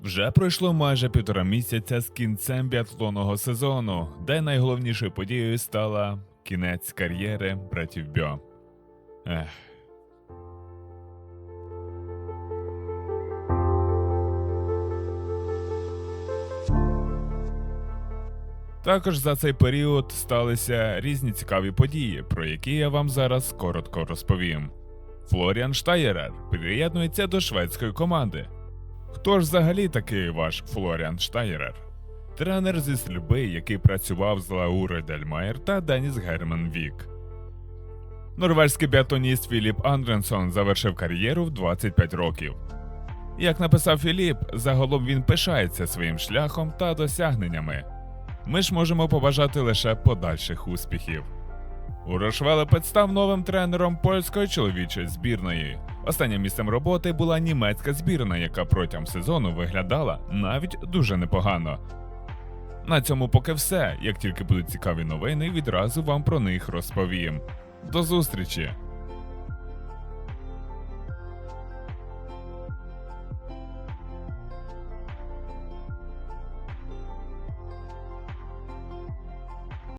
Вже пройшло майже півтора місяця з кінцем біатлонного сезону, де найголовнішою подією стала кінець кар'єри братів Бьо. Ех. Також за цей період сталися різні цікаві події, про які я вам зараз коротко розповім. Флоріан Штаєрер приєднується до шведської команди. Хто ж взагалі такий ваш Флоріан Штаєрер? Тренер зі Сльби, який працював з Лаури Дельмайер та Деніс Герман Вік. Норвезький біатлоніст Філіп Андренсон завершив кар'єру в 25 років. Як написав Філіп, загалом він пишається своїм шляхом та досягненнями. Ми ж можемо побажати лише подальших успіхів. Урош Велепет став новим тренером польської чоловічої збірної. Останнім місцем роботи була німецька збірна, яка протягом сезону виглядала навіть дуже непогано. На цьому поки все. Як тільки будуть цікаві новини, відразу вам про них розповім. До зустрічі!